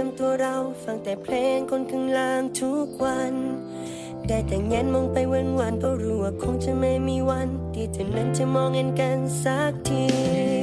จำตัวเราฟังแต่เพลงคนข้างล่างทุกวัน ได้แต่แงนมองไปวันวันๆก็รู้ว่าคงจะไม่มีวัน ที่เธอนั้นจะมองเห็นกันสักที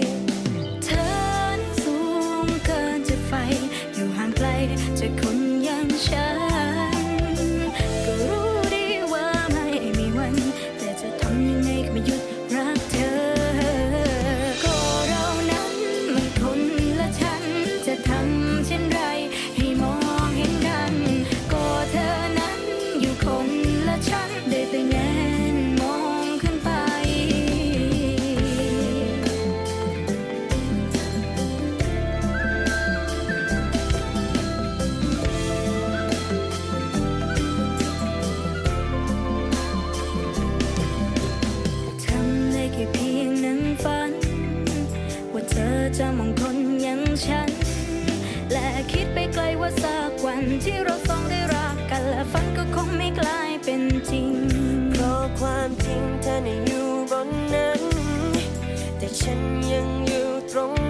ว่าสักวันที่เราสองได้รักกัน และฝันก็คงไม่กลายเป็นจริงเพราะความจริงเธอน่ะอยู่บนนั้น แต่ฉันยังอยู่ตรง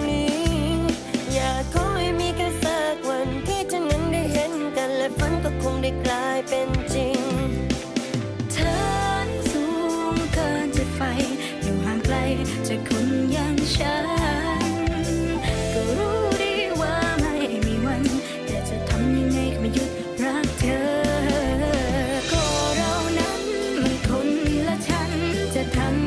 단